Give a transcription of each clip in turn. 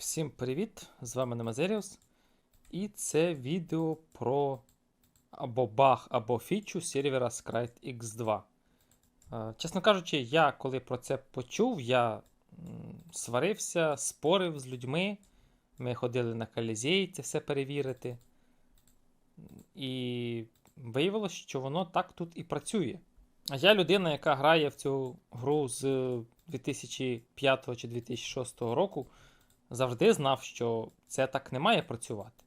Всім привіт! З вами Немазеріус. І це відео про або баг, або фічу сервера Scryte X2. Е, Чесно кажучи, я коли про це почув, я сварився, спорив з людьми. Ми ходили на Колізей це все перевірити. І виявилося, що воно так тут і працює. А я людина, яка грає в цю гру з 2005 чи 2006 року завжди знав, що це так не має працювати.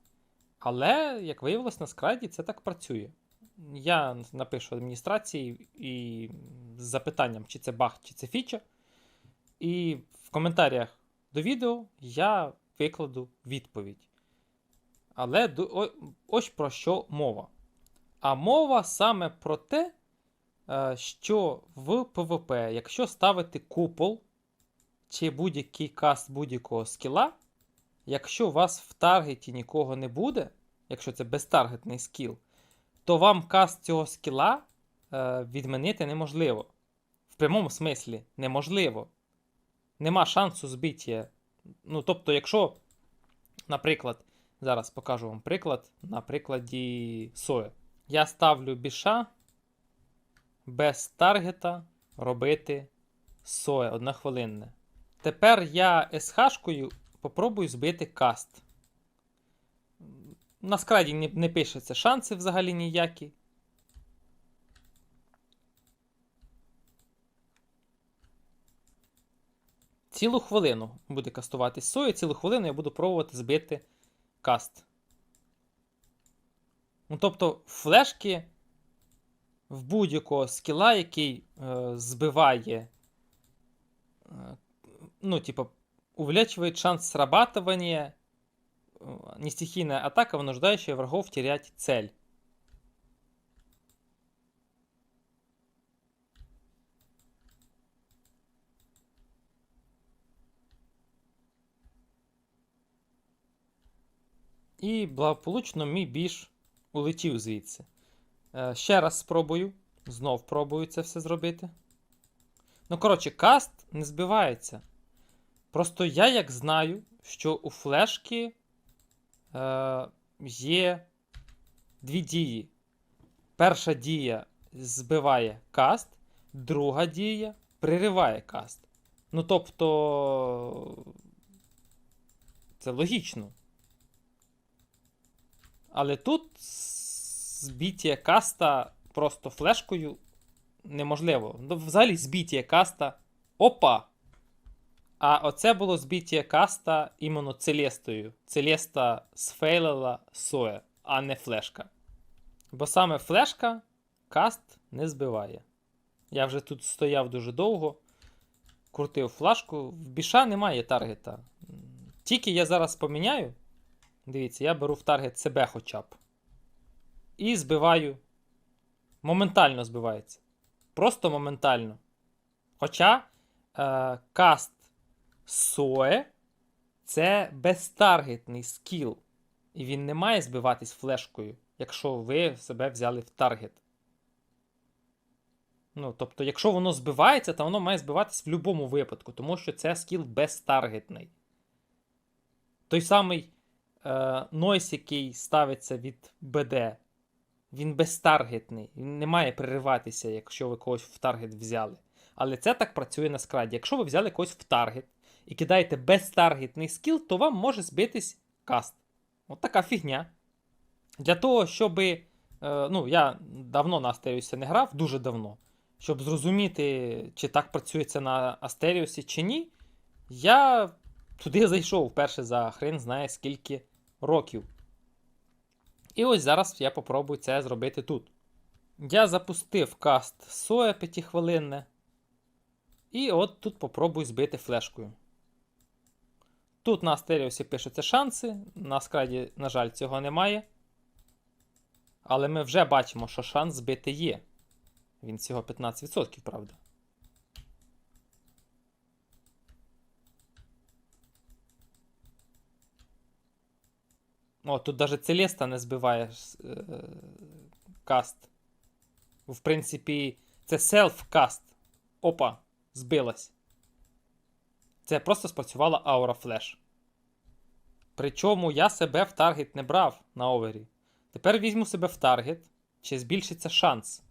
Але, як виявилось, на скрайді це так працює. Я напишу адміністрації і з запитанням, чи це баг, чи це фіча. І в коментарях до відео я викладу відповідь. Але ось про що мова. А мова саме про те, е, що в PvP, якщо ставити купол, чи будь-який каст будь-якого скіла, якщо у вас в таргеті нікого не буде, якщо це безтаргетний скіл, то вам каст цього скіла е, відмінити неможливо. В прямому смислі неможливо. Нема шансу збиття. Ну, тобто, якщо, наприклад, зараз покажу вам приклад на прикладі Соя. Я ставлю біша без таргета робити Соя однохвилинне. Тепер я SH-шкою попробую збити каст. На скраді не, не пишеться шанси взагалі ніякі. Цілу хвилину буде кастуватись сою, цілу хвилину я буду пробувати збити каст. Ну, тобто, флешки в будь-якого скіла, який е, збиває е, ну, типа, увеличивает шанс срабатывания э, нестихийная атака, вынуждающая врагов терять цель. І благополучно мій біж улетів звідси. Е, ще раз спробую. Знов пробую це все зробити. Ну, коротше, каст не збивається. Просто я як знаю, що у флешки е, є дві дії. Перша дія збиває каст, друга дія пририває каст. Ну, тобто. Це логічно. Але тут збиття каста просто флешкою неможливо. Ну, взагалі збиття каста. Опа! А оце було збиття каста іменно Целестою. Целеста сфейлила Соя, а не флешка. Бо саме флешка каст не збиває. Я вже тут стояв дуже довго, крутив флешку. В біша немає таргета. Тільки я зараз поміняю. Дивіться, я беру в таргет себе хоча б. І збиваю. Моментально збивається. Просто моментально. Хоча е, каст Соe це безтаргетний скіл. І він не має збиватись флешкою, якщо ви себе взяли в таргет. Ну, тобто, якщо воно збивається, то воно має збиватись в будь-якому випадку, тому що це скіл безтаргетний. Той самий е, нойс, який ставиться від БД, він безтаргетний. Він не має перериватися, якщо ви когось в таргет взяли. Але це так працює на скраді. Якщо ви взяли когось в таргет і кидаєте безтаргетний скіл, то вам може збитись каст. От така фігня. Для того, щоб. Е, ну, я давно на Астеріусі не грав, дуже давно. Щоб зрозуміти, чи так працює це на Астеріусі чи ні, я туди зайшов вперше за хрен знає скільки років. І ось зараз я попробую це зробити тут. Я запустив каст Соя 5 хвилинне. І от тут попробую збити флешкою. Тут на Астеріусі пишуться шанси, на скраді, на жаль, цього немає. Але ми вже бачимо, що шанс збити є. Він всього 15%, правда. О, тут навіть Целеста не збиває е, каст. В принципі, це селф-каст. Опа, збилась. Це просто спрацювала аура флеш. Причому я себе в таргет не брав на овері. Тепер візьму себе в таргет, чи збільшиться шанс.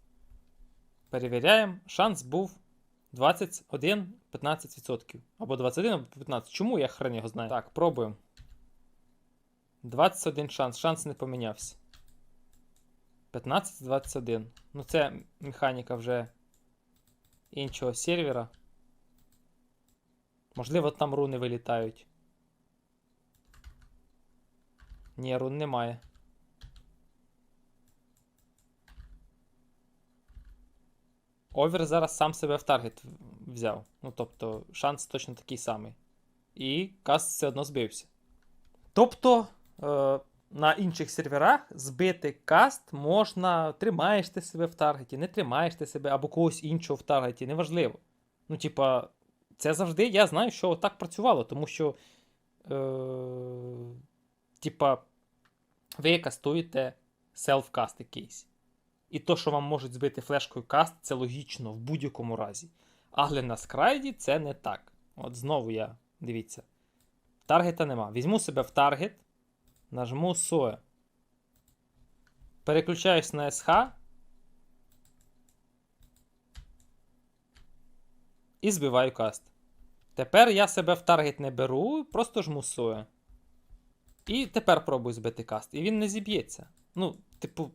Перевіряємо. Шанс був 21-15%. Або 21, або 15. Чому я хрен його знаю? Так, пробуємо. 21 шанс. Шанс не помінявся. 15-21. Ну, це механіка вже іншого сервера. Можливо, там руни вилітають. Ні, рун немає. Овер зараз сам себе в таргет взяв. Ну, тобто, шанс точно такий самий. І каст все одно збився. Тобто, е, на інших серверах збити каст можна, тримаєш ти себе в таргеті, не тримаєш ти себе або когось іншого в таргеті, неважливо. Ну, типа, це завжди я знаю, що так працювало, тому що. Е, типа, ви кастуєте селф-каст якийсь. І то, що вам можуть збити флешкою каст, це логічно в будь-якому разі. Але на скрайді це не так. От знову я, дивіться. Таргета нема. Візьму себе в таргет, нажму SOE. Переключаюсь на SH. І збиваю каст. Тепер я себе в таргет не беру, просто жму. І тепер пробую збити каст. І він не зіб'ється. Ну, типу,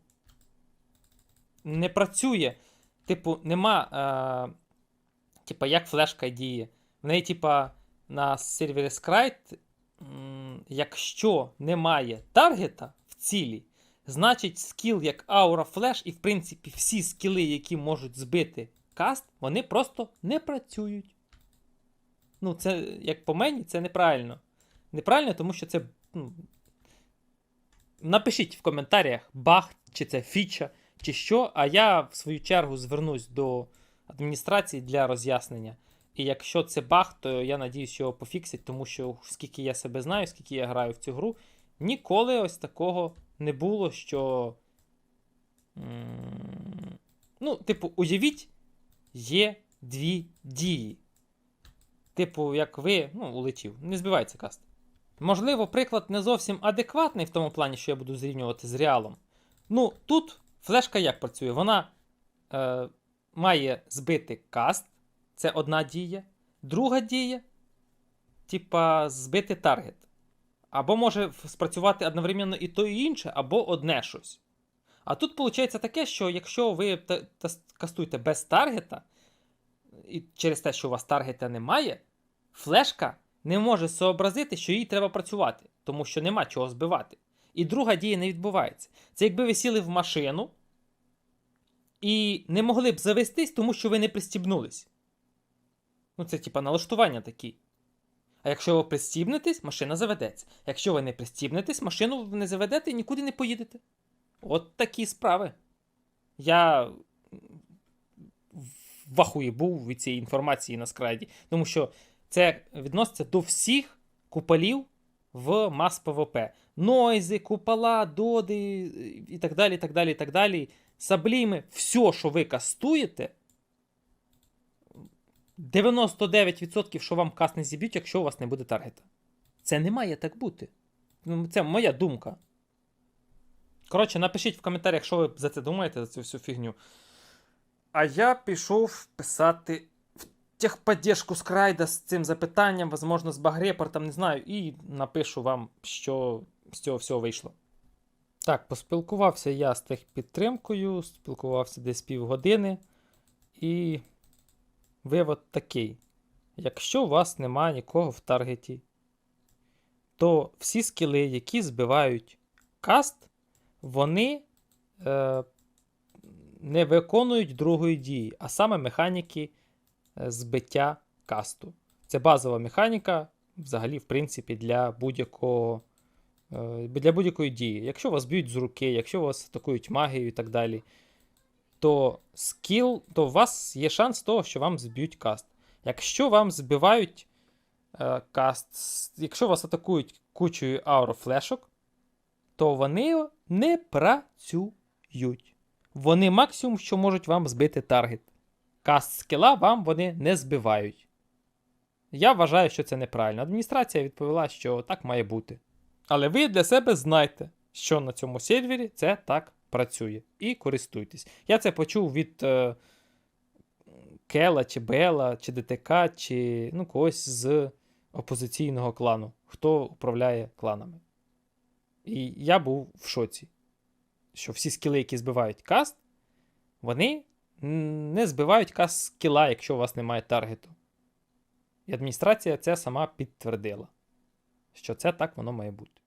не працює. Типу, нема. Е, типа, як флешка діє. В неї, типа, на сервері Scryte, якщо немає таргета в цілі, значить скіл як Aura Flash, і, в принципі, всі скіли, які можуть збити каст, вони просто не працюють. Ну, це, як по мені, це неправильно. Неправильно, тому що це. Ну, напишіть в коментарях, баг, чи це фіча, чи що. А я, в свою чергу, звернусь до адміністрації для роз'яснення. І якщо це баг, то я надіюсь, його пофіксять, тому що скільки я себе знаю, скільки я граю в цю гру, ніколи ось такого не було, що. Ну, типу, уявіть, є дві дії. Типу, як ви, ну, улетів, не збивається каст. Можливо, приклад не зовсім адекватний в тому плані, що я буду зрівнювати з реалом. Ну, тут флешка як працює? Вона е, має збити каст, це одна дія. Друга дія, типа, збити таргет. Або може спрацювати одновременно і то, і інше, або одне щось. А тут виходить таке, що якщо ви кастуєте без таргета, і через те, що у вас таргета немає, флешка не може зобразити, що їй треба працювати, тому що нема чого збивати. І друга дія не відбувається. Це якби ви сіли в машину і не могли б завестись, тому що ви не пристібнулись. Ну, це типа налаштування такі. А якщо ви пристібнетесь, машина заведеться. Якщо ви не пристібнетесь, машину не заведете і нікуди не поїдете. От такі справи. Я в ахуї був від цієї інформації на скрайді, тому що це відноситься до всіх куполів в мас ПВП. Нойзи, купола, доди і так далі. так далі, так далі. Сабліми, все, що ви кастуєте, 99% що вам каст не зіб'ють, якщо у вас не буде таргета. Це не має так бути. Ну, Це моя думка. Коротше, напишіть в коментарях, що ви за це думаєте, за цю всю фігню. А я пішов писати в техподдержку Скрайда з цим запитанням, возможно, з багрепортом, не знаю, і напишу вам, що з цього всього вийшло. Так, поспілкувався я з техпідтримкою, спілкувався десь півгодини, і вивод такий: якщо у вас немає нікого в таргеті, то всі скіли, які збивають каст, вони е, не виконують другої дії, а саме механіки е, збиття касту. Це базова механіка, взагалі, в принципі, для будь-якого. е, Для будь-якої дії. Якщо вас б'ють з руки, якщо вас атакують магією і так далі, то скіл, то у вас є шанс того, що вам зб'ють каст. Якщо вам збивають е, каст, якщо вас атакують кучою аурофлешок, то вони не працюють. Вони максимум, що можуть вам збити таргет. Каст скіла вам вони не збивають. Я вважаю, що це неправильно. Адміністрація відповіла, що так має бути. Але ви для себе знайте, що на цьому сервері це так працює. І користуйтесь. Я це почув від е, Кела, чи Бела, чи ДТК, чи ну, когось з опозиційного клану, хто управляє кланами. І я був в шоці, що всі скіли, які збивають каст, вони не збивають каст скіла, якщо у вас немає таргету. І адміністрація це сама підтвердила, що це так воно має бути.